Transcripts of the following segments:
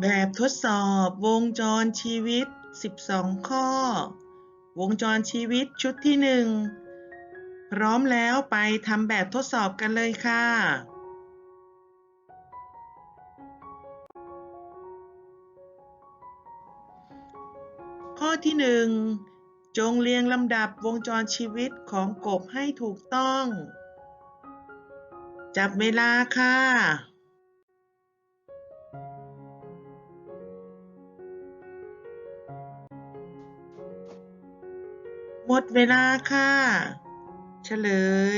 แบบทดสอบวงจรชีวิต 12 ข้อ วงจรชีวิตชุดที่ 1 พร้อมแล้วไปทำแบบทดสอบกันเลยค่ะ ข้อที่ 1 จงเรียงลำดับวงจรชีวิตของกบให้ถูกต้อง จับเวลาค่ะ มดเวลาค่ะ เฉล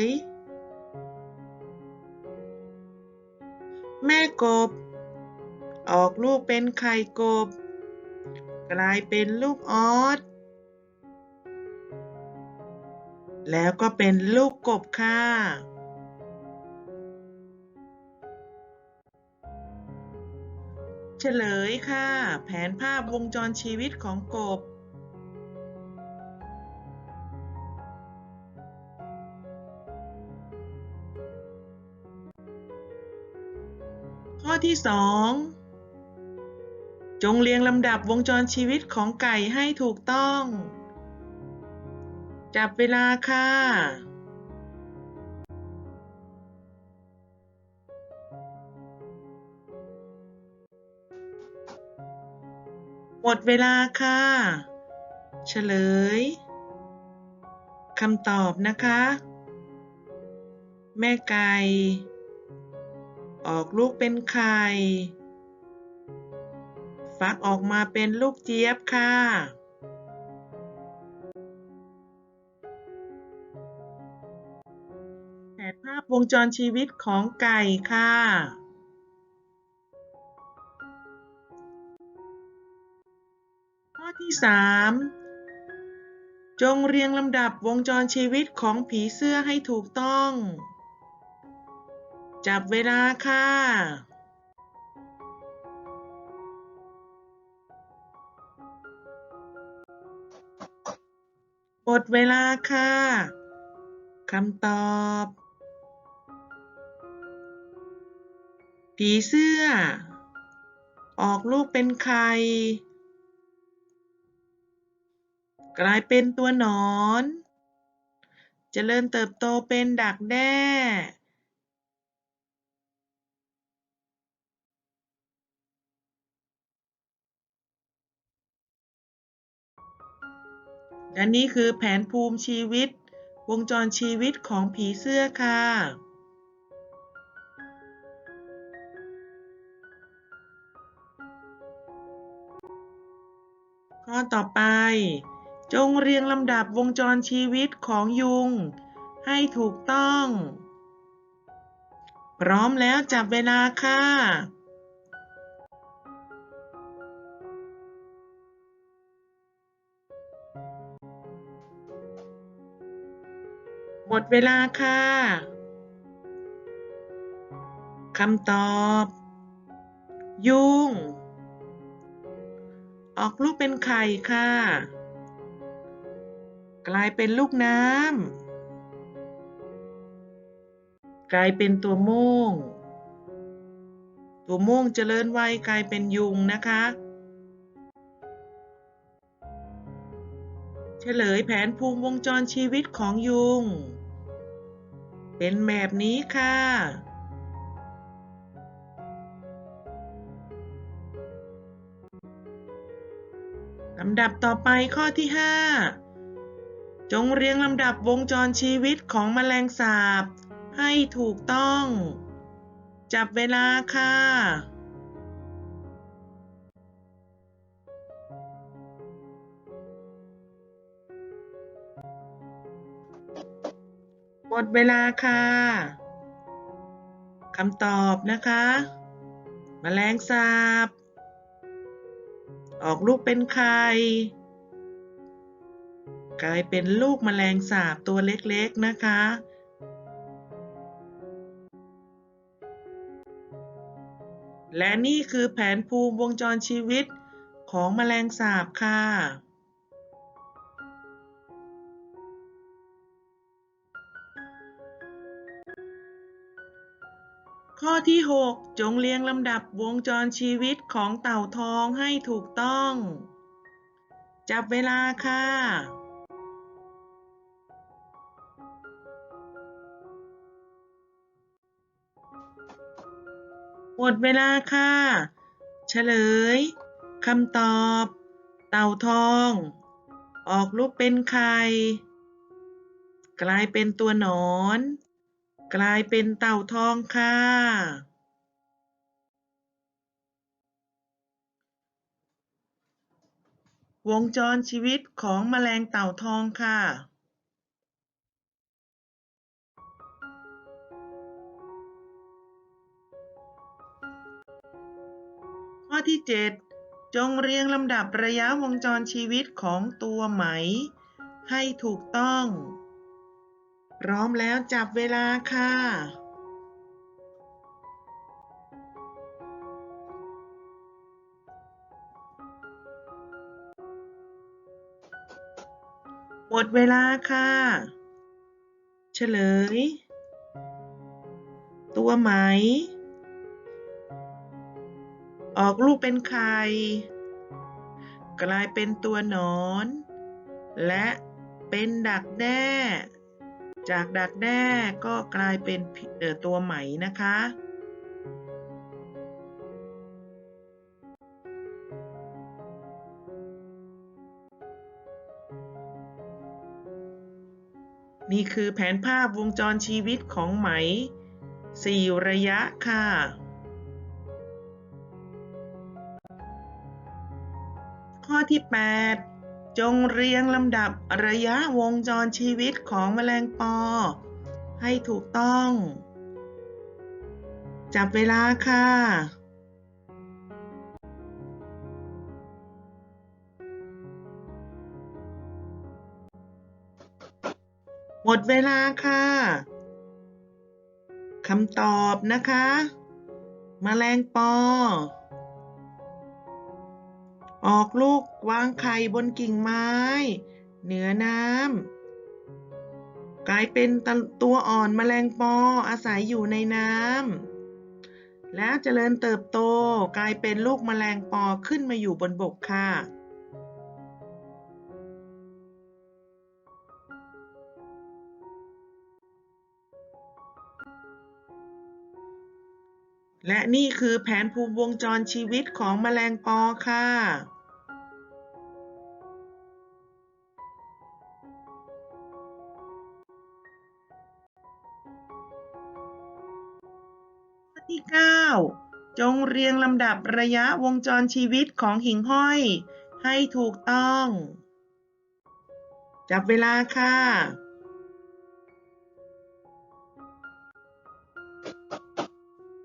ย แม่กบ ออกลูกเป็นไข่กบ กลายเป็นลูกออสแล้วก็เป็นลูกกบค่ะ เฉลยค่ะ แผนภาพวงจรชีวิตของกบ ข้อที่สองจงเรียงลำดับวงจรชีวิตของไก่ให้ถูกต้อง จับเวลาค่ะหมดเวลาค่ะ เฉลยคำตอบนะคะ แม่ไก่ ออกลูกเป็นไข่ ฟักออกมาเป็นลูกเจี๊ยบค่ะ แผนภาพวงจรชีวิตของไก่ค่ะข้อที่ 3 จงเรียงลำดับวงจรชีวิตของผีเสื้อให้ถูกต้อง จับเวลาค่ะ หมดเวลาค่ะ คำตอบ ผีเสื้อ ออกลูกเป็นไข่กลายเป็นตัวหนอนเจริญเติบโตเป็นดักแด้ และนี่คือแผนภูมิชีวิต วงจรชีวิตของผีเสื้อค่ะข้อต่อไป จงเรียงลำดับวงจรชีวิตของยุง ให้ถูกต้อง พร้อมแล้วจับเวลาค่ะ หมดเวลาค่ะคำตอบ ยุง ออกลูกเป็นไข่ค่ะ กลายเป็นลูกน้ำกลายเป็นตัวม่วงตัวม่วงเจริญวัยกลายเป็นยุงนะคะ เฉลยแผนภูมิวงจรชีวิตของยุง เป็นแบบนี้ค่ะ ลำดับต่อไปข้อที่ 5 จงเรียงลำดับวงจรชีวิตของแมลงสาบให้ถูกต้อง จับเวลาค่ะ มดเวลาค่ะคำตอบนะคะแมลงสาบ ออกลูกเป็นไข่กลายเป็นลูกแมลงสาบตัวเล็กๆนะคะ และนี่คือแผนภูมิวงจรชีวิตของแมลงสาบค่ะ ข้อที่ 6 จงเรียงลำดับวงจรชีวิตของเต่าทองให้ถูกต้อง จับเวลาค่ะ หมดเวลาค่ะ เฉลยคำตอบ เต่าทอง ออกลูกเป็นไข่กลายเป็นตัวหนอน กลายเป็นเต่าทองค่ะ วงจรชีวิตของแมลงเต่าทองค่ะข้อที่ 7 จงเรียงลำดับระยะวงจรชีวิตของตัวไหม ให้ถูกต้อง พร้อมแล้วจับเวลาค่ะ หมดเวลาค่ะ เฉลย ตัวไหม ออกลูกเป็นไข่กลายเป็นตัวหนอน และเป็นดักแด้ จากดักแด้ก็กลายเป็นตัวไหมนะคะ นี่คือแผนภาพวงจรชีวิตของไหม 4 ระยะค่ะข้อที่ 8 จงเรียงลำดับระยะวงจรชีวิตของแมลงปอ ให้ถูกต้อง จับเวลาค่ะ หมดเวลาค่ะคำตอบนะคะมแมลงปอ ออกลูกวางไข่บนกิ่งไม้ เหนือน้ำกลายเป็นตัวอ่อนแมลงปออาศัยอยู่ในน้ำแล้วเจริญเติบโตกลายเป็นลูกแมลงปอขึ้นมาอยู่บนบกค่ะและนี่คือแผนภูมิวงจรชีวิตของแมลงปอค่ะ ที่ 9 จงเรียงลำดับระยะวงจรชีวิตของหิ่งห้อย ให้ถูกต้อง จับเวลาค่ะ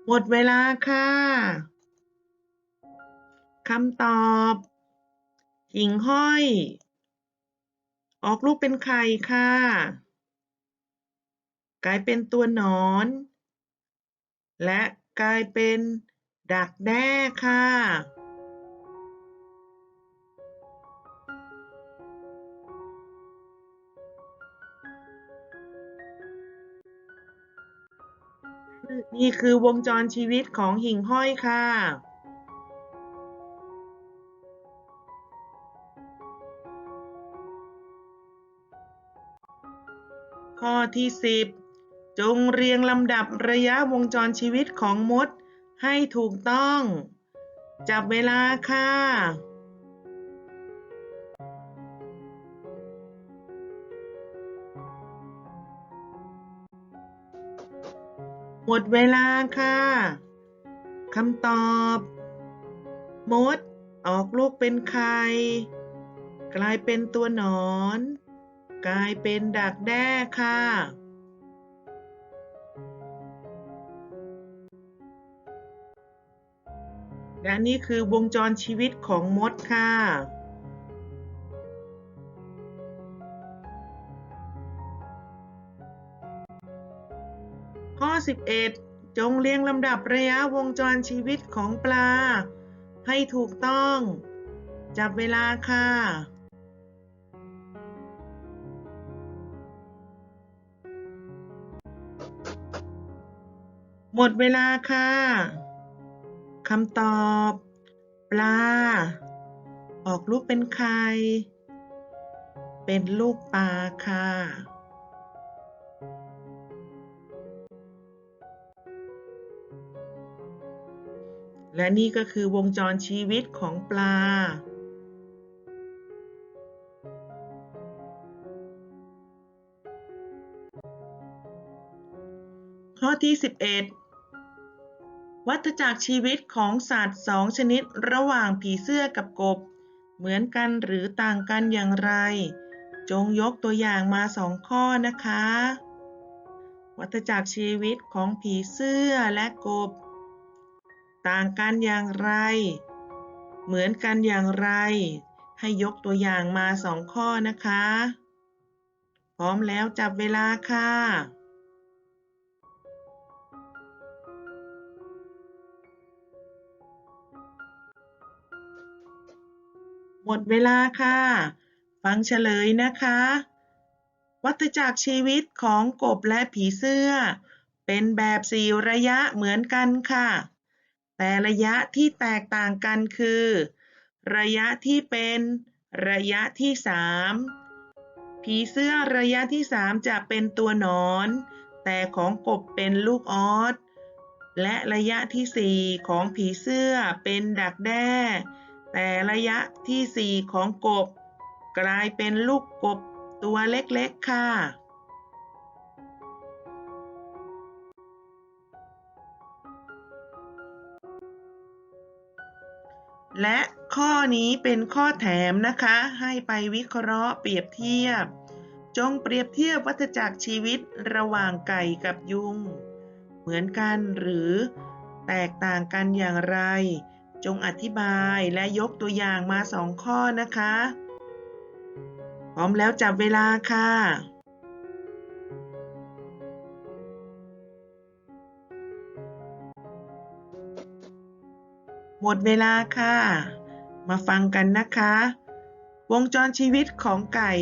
หมดเวลาค่ะคำตอบ หิ่งห้อย ออกลูกเป็นไข่ค่ะ กลายเป็นตัวหนอน และกลายเป็นดักแด้ค่ะ นี่คือวงจรชีวิตของหิ่งห้อยค่ะข้อที่ 10 จงเรียงลำดับระยะวงจรชีวิตของมดให้ถูกต้อง จับเวลาค่ะ หมดเวลาค่ะคำตอบ มด ออกลูกเป็นไข่ กลายเป็นตัวหนอน กลายเป็นดักแด้ค่ะ และนี่คือวงจรชีวิตของมดค่ะ ข้อ 11 จงเรียงลำดับระยะวงจรชีวิตของปลา ให้ถูกต้อง จับเวลาค่ะหมดเวลาค่ะ คำตอบ ปลา ออกรูปเป็นใครเป็นลูกปลาค่ะ และนี่ก็คือวงจรชีวิตของปลาข้อที่ 11 วัฏจักรชีวิตของสัตว์สองชนิดระหว่างผีเสื้อกับกบ เหมือนกันหรือต่างกันอย่างไร จงยกตัวอย่างมาสองข้อนะคะ วัฏจักรชีวิตของผีเสื้อและกบ ต่างกันอย่างไร เหมือนกันอย่างไร ให้ยกตัวอย่างมาสองข้อนะคะ พร้อมแล้วจับเวลาค่ะ หมดเวลาค่ะ ฟังเฉลยนะคะ วัฏจักรชีวิตของกบและผีเสื้อ เป็นแบบสี่ระยะเหมือนกันค่ะ แต่ระยะที่แตกต่างกันคือ ระยะที่เป็นระยะที่สามผีเสื้อระยะที่สามจะเป็นตัวหนอน แต่ของกบเป็นลูกออสและระยะที่สี่ของผีเสื้อเป็นดักแด้ แต่ระยะที่สี่ของกบ กลายเป็นลูกกบตัวเล็กๆค่ะ และข้อนี้เป็นข้อแถมนะคะ ให้ไปวิเคราะห์เปรียบเทียบ จงเปรียบเทียบวัฏจักรชีวิตระหว่างไก่กับยุง เหมือนกันหรือแตกต่างกันอย่างไร จงอธิบายและยกตัวอย่างมาสองข้อนะคะ พร้อมแล้วจับเวลาค่ะ หมดเวลาค่ะ มาฟังกันนะคะ วงจรชีวิตของไก่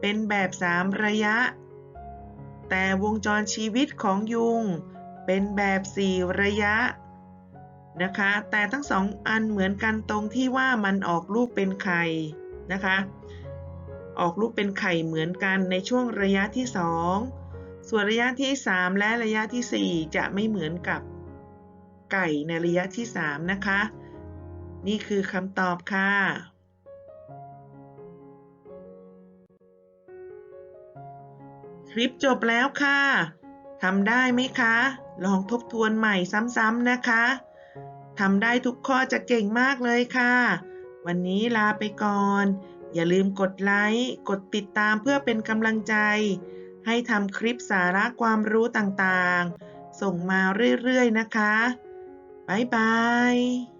เป็นแบบสามระยะ แต่วงจรชีวิตของยุงเป็นแบบสี่ระยะ นะคะ แต่ทั้งสองอันเหมือนกันตรงที่ว่ามันออกลูกเป็นไข่นะคะ ออกลูกเป็นไข่เหมือนกันในช่วงระยะที่สองส่วนระยะที่สามและระยะที่สี่จะไม่เหมือนกับไก่ในระยะที่สามนะคะ นี่คือคำตอบค่ะ คลิปจบแล้วค่ะทำได้ไหมคะ ลองทบทวนใหม่ซ้ำๆนะคะ ทำได้ทุกข้อจะเก่งมากเลยค่ะ วันนี้ลาไปก่อน อย่าลืมกดไลค์ กดติดตามเพื่อเป็นกำลังใจ ให้ทำคลิปสาระความรู้ต่างๆ ส่งมาเรื่อยๆนะคะ บ๊ายบาย